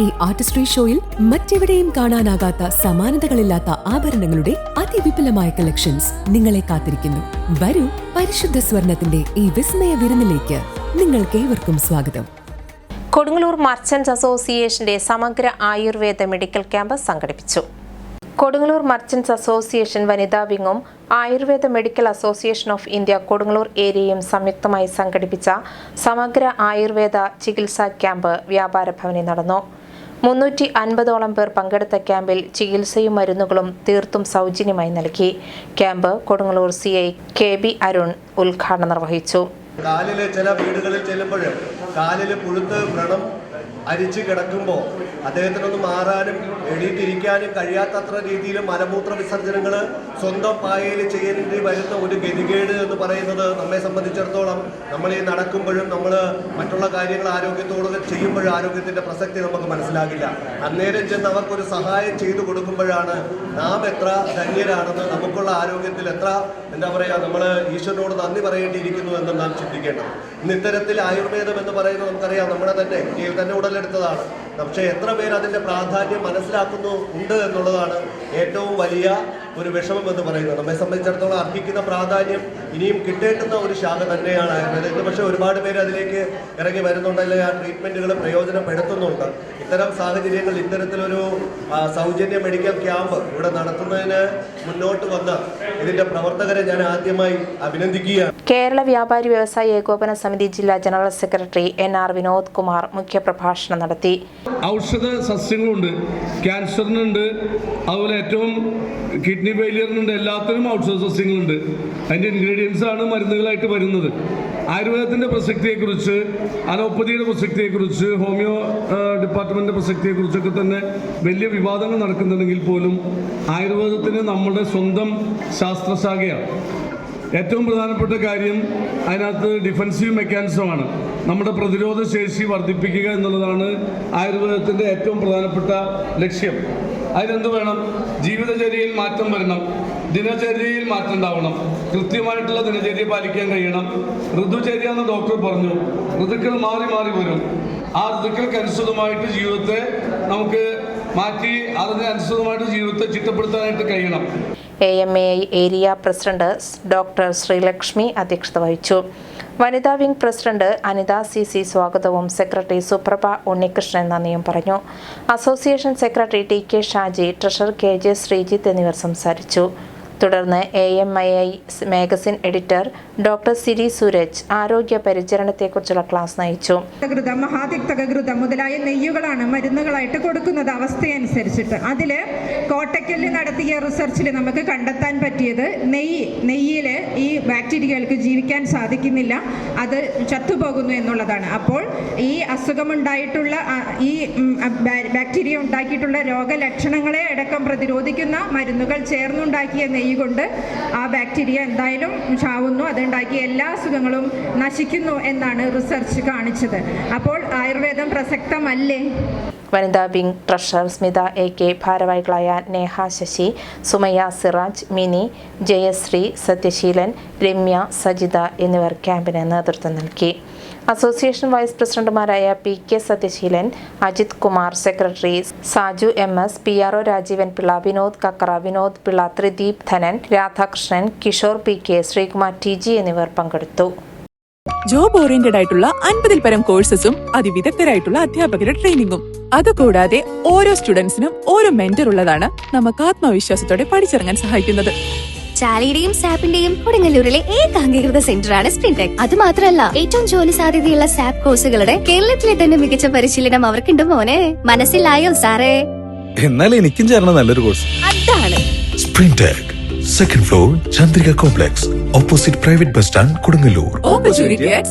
ഈ ആർട്ടിസ്ട്രി ഷോയിൽ മറ്റെവിടെയും കാണാനാകാത്ത സമാനതകളില്ലാത്ത ആഭരണങ്ങളുടെ അതിവിപുലമായ കളക്ഷൻസ് നിങ്ങളെ കാത്തിരിക്കുന്നു. വരൂ പരിശുദ്ധ സ്വർണത്തിന്റെ ഈ വിസ്മയ വിരുന്നിലേക്ക് നിങ്ങൾക്ക് ഏവർക്കും സ്വാഗതം. കൊടുങ്ങല്ലൂർ മർച്ചന്റ്സ് അസോസിയേഷന്റെ സമഗ്ര ആയുർവേദ മെഡിക്കൽ ക്യാമ്പ് സംഘടിപ്പിച്ചു. കൊടുങ്ങല്ലൂർ മർച്ചൻസ് അസോസിയേഷൻ വനിതാ വിങ്ങും Ayurveda medical association of India Kodungallur ഏരിയയും സംയുക്തമായി സംഘടിപ്പിച്ച സമഗ്ര ആയുർവേദ ചികിത്സാ ക്യാമ്പ് വ്യാപാര ഭവനിൽ നടന്നു. മുന്നൂറ്റി അൻപതോളം പേർ പങ്കെടുത്ത ക്യാമ്പിൽ ചികിത്സയും മരുന്നുകളും തീർത്തും സൗജന്യമായി നൽകി. Camp Kodungallur C I K B Arun ഉദ്ഘാടനം നിർവഹിച്ചു. കാലിലെ ചില വീടുകളിൽ ചെല്ലുമ്പോൾ കാലിൽ പുഴുത്ത് വ്രണം അരിച്ച് കിടക്കുമ്പോൾ അദ്ദേഹത്തിനൊന്ന് മാറാനും എഴുതിയിരിക്കാനും കഴിയാത്തത്ര രീതിയിൽ മലമൂത്ര വിസർജനങ്ങൾ സ്വന്തം പായയിൽ ചെയ്യേണ്ടി വരുന്ന ഒരു ഗതികേട് എന്ന് പറയുന്നത് നമ്മെ സംബന്ധിച്ചിടത്തോളം നമ്മൾ ഈ നടക്കുമ്പോഴും നമ്മൾ മറ്റുള്ള കാര്യങ്ങൾ ആരോഗ്യത്തോട് ചെയ്യുമ്പോഴും ആരോഗ്യത്തിന്റെ പ്രസക്തി നമുക്ക് മനസ്സിലാകില്ല. അന്നേരം ചെന്ന് അവർക്കൊരു സഹായം ചെയ്തു കൊടുക്കുമ്പോഴാണ് നാം എത്ര ധന്യരാണെന്ന് നമുക്കുള്ള ആരോഗ്യത്തിൽ എത്ര എന്താ പറയുക നമ്മൾ ഈശ്വരനോട് നന്ദി പറയേണ്ടിയിരിക്കുന്നു എന്ന് നാം ചിന്തിക്കേണ്ടത്. ഇന്ന് ഇത്തരത്തിൽ ആയുർവേദം എന്ന് പറയുന്നത് നമുക്കറിയാം നമ്മുടെ തന്നെ ഇന്ത്യയിൽ തന്നെ ഉടലെടുത്തതാണ് പക്ഷേ എത്ര പേര് അതിന്റെ പ്രാധാന്യം മനസ്സിലാക്കുന്നു ഉണ്ട് എന്നുള്ളതാണ് ഏറ്റവും വലിയ ഒരു വിഷമം എന്ന് പറയുന്നത്. നമ്മെ സംബന്ധിച്ചിടത്തോളം അർഹിക്കുന്ന പ്രാധാന്യം ഇനിയും കിട്ടേണ്ടുന്ന ഒരു ശാഖ തന്നെയാണ് ആയുർവേദം ഇന്ന് പക്ഷേ ഒരുപാട് പേര് അതിലേക്ക് ഇറങ്ങി വരുന്നുണ്ട്. അല്ലെങ്കിൽ ആ ട്രീറ്റ്മെന്റുകൾ പ്രയോജനപ്പെടുത്തുന്നുണ്ട്. ഇത്തരം സാഹചര്യങ്ങളിൽ ഇത്തരത്തിലൊരു സൗജന്യ മെഡിക്കൽ ക്യാമ്പ് ഇവിടെ നടത്തുന്നതിന് മുന്നോട്ട് വന്ന ഇതിന്റെ പ്രവർത്തകരെ ഞാൻ ആദ്യമായി അഭിനന്ദിക്കുകയാണ്. കേരള വ്യാപാരി വ്യവസായ ഏകോപന സമിതി ജില്ലാ general secretary N R Vinod Kumar മുഖ്യപ്രഭാഷണം നടത്തി. ഔഷധ സസ്യങ്ങളുണ്ട് ക്യാൻസറിനുണ്ട് അതുപോലെ ഏറ്റവും കിഡ്നി ഫെയിലിയറിനുണ്ട് എല്ലാത്തിനും ഔഷധ സസ്യങ്ങളുണ്ട്. അതിന്റെ ഇൻഗ്രീഡിയൻസ് ആണ് മരുന്നുകളായിട്ട് വരുന്നത്. ആയുർവേദത്തിന്റെ പ്രസക്തിയെക്കുറിച്ച് അലോപ്പതിയുടെ പ്രസക്തിയെക്കുറിച്ച് ഹോമിയോ ഡിപ്പാർട്ട്മെന്റിന്റെ പ്രസക്തിയെക്കുറിച്ചൊക്കെ തന്നെ വലിയ വിവാദങ്ങൾ നടക്കുന്നുണ്ടെങ്കിൽ പോലും ആയുർവേദത്തിന് നമ്മുടെ സ്വന്തം ശാസ്ത്രശാഖയാണ്. ഏറ്റവും പ്രധാനപ്പെട്ട കാര്യം അതിനകത്ത് ഡിഫൻസീവ് മെക്കാനിസമാണ്. നമ്മുടെ പ്രതിരോധ ശേഷി വർദ്ധിപ്പിക്കുക എന്നുള്ളതാണ് ആയുർവേദത്തിന്റെ ഏറ്റവും പ്രധാനപ്പെട്ട ലക്ഷ്യം. അതിനെന്ത് വേണം? ജീവിതചര്യയിൽ മാറ്റം വരണം. ദിനചര്യയിൽ മാറ്റം ഉണ്ടാവണം. കൃത്യമായിട്ടുള്ള ദിനചര്യ പാലിക്കാൻ കഴിയണം. ഋതുചര്യ എന്ന് ഡോക്ടർ പറഞ്ഞു. ഋതുക്കൾ മാറി മാറി വരും. ആ ഋതുക്കൾക്ക് അനുസൃതമായിട്ട് ജീവിതത്തെ നമുക്ക് മാറ്റി അതിനനുസൃതമായിട്ട് ജീവിതത്തെ ചിട്ടപ്പെടുത്താനായിട്ട് കഴിയണം. A M A I area president doctor Sreelakshmi അധ്യക്ഷത വഹിച്ചു. വനിതാ wing president Anitha C C സ്വാഗതവും സെക്രട്ടറി സുപ്രഭ ഉണ്ണികൃഷ്ണൻ നന്ദിയും പറഞ്ഞു. Association secretary T K Shaji treasurer K J Sreejith എന്നിവർ സംസാരിച്ചു. തുടർന്ന് A M I I magazine editor doctor Siri Suraj ആരോഗ്യ പരിചരണത്തെക്കുറിച്ചുള്ള ക്ലാസ് നയിച്ചു. മഹാതിക്തകൃതം മുതലായ നെയ്യുകളാണ് മരുന്നുകളായിട്ട് കൊടുക്കുന്നത് അവസ്ഥയനുസരിച്ചിട്ട്. അതിൽ കോട്ടക്കലിൽ നടത്തിയ റിസർച്ചിൽ നമുക്ക് കണ്ടെത്താൻ പറ്റിയത് നെയ്യ് നെയ്യിൽ ഈ ബാക്ടീരിയകൾക്ക് ജീവിക്കാൻ സാധിക്കുന്നില്ല അത് ചത്തുപോകുന്നു എന്നുള്ളതാണ്. അപ്പോൾ ഈ അസുഖമുണ്ടായിട്ടുള്ള ഈ ബാക്ടീരിയ ഉണ്ടാക്കിയിട്ടുള്ള രോഗലക്ഷണങ്ങളെ അടക്കം പ്രതിരോധിക്കുന്ന മരുന്നുകൾ ചേർന്നുണ്ടാക്കിയ നെയ്യ് കൊണ്ട് ആ ബാക്ടീരിയ എന്തായാലും ചാവുന്നു. അതുണ്ടാക്കിയ എല്ലാ അസുഖങ്ങളും നശിക്കുന്നു എന്നാണ് റിസർച്ച് കാണിച്ചത്. അപ്പോൾ ആയുർവേദം പ്രസക്തമല്ലേ? വനിതാ wing treasurer Smitha A K ഭാരവാഹികളായ നേഹ ശശി സുമയ സിറാജ് മിനി ജയശ്രീ സത്യശീലൻ രമ്യ സജിത എന്നിവർ ക്യാമ്പിന് നേതൃത്വം നൽകി. അസോസിയേഷൻ വൈസ് പ്രസിഡന്റുമാരായ P K Sathyaseelan Ajith Kumar secretary Saju M S P R O Rajeevan Pillai Vinod Kakkara Vinod Pillai Thrideep Dhanan Radhakrishnan Kishore P K Sreekumar T G എന്നിവർ പങ്കെടുത്തു. Job oriented ആയിട്ടുള്ള അൻപതിൽ പരം കോഴ്സസും അതിവിദഗ്ധരായിട്ടുള്ള അധ്യാപകരുടെ ട്രെയിനിങ്ങും. അതുകൂടാതെ ഓരോ സ്റ്റുഡൻസിനും ഓരോ മെന്റർ ഉള്ളതാണ് നമുക്ക് ആത്മവിശ്വാസത്തോടെ പഠിച്ചിറങ്ങാൻ സഹായിക്കുന്നത്. ചാലിയുടെയും സാപ്പിന്റെയും കൊടുങ്ങല്ലൂരിലെ ഏകാംഗീകൃത സെന്ററാണ് സ്പ്രിൻടെക് അത് മാത്രമല്ല ഏറ്റവും ജോലി സാധ്യതയുള്ള സാപ്പ് കോഴ്സുകളുടെ കേരളത്തിലെ തന്നെ മികച്ച പരിശീലനം അവർക്കുണ്ട് മോനെ. മനസ്സിലായോ സാറേ? എന്നാൽ എനിക്കും ചേർന്ന നല്ലൊരു കോഴ്സ്. അതാണ്. Sprintech second floor Chandrika complex opposite private bus stand Kodungallur.